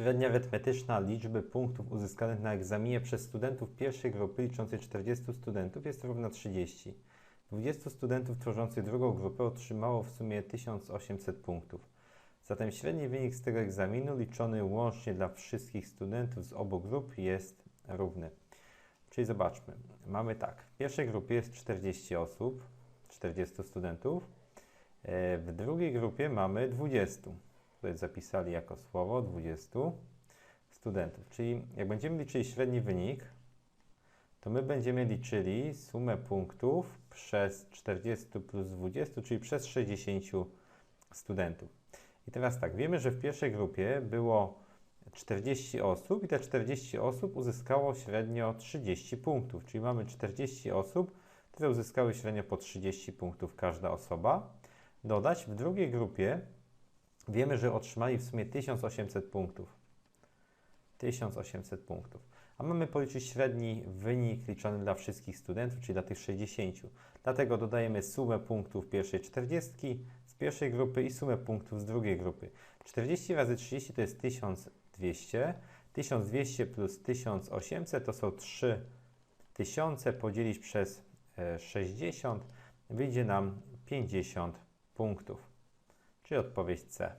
Średnia arytmetyczna liczby punktów uzyskanych na egzaminie przez studentów pierwszej grupy liczącej 40 studentów jest równa 30. 20 studentów tworzących drugą grupę otrzymało w sumie 1800 punktów. Zatem średni wynik z tego egzaminu liczony łącznie dla wszystkich studentów z obu grup jest równy. Czyli zobaczmy. Mamy tak. W pierwszej grupie jest 40 osób, 40 studentów. E, W drugiej grupie mamy 20. Tutaj zapisali jako słowo 20 studentów. Czyli jak będziemy liczyli średni wynik, to my będziemy liczyli sumę punktów przez 40 plus 20, czyli przez 60 studentów. I teraz tak, wiemy, że w pierwszej grupie było 40 osób i te 40 osób uzyskało średnio 30 punktów, czyli mamy 40 osób, które uzyskały średnio po 30 punktów każda osoba. Dodać w drugiej grupie wiemy, że otrzymali w sumie 1800 punktów. 1800 punktów. A mamy policzyć średni wynik liczony dla wszystkich studentów, czyli dla tych 60. Dlatego dodajemy sumę punktów pierwszej 40 z pierwszej grupy i sumę punktów z drugiej grupy. 40 razy 30 to jest 1200. 1200 plus 1800 to są 3000 podzielić przez e, 60 wyjdzie nam 50 punktów. Czyli odpowiedź C.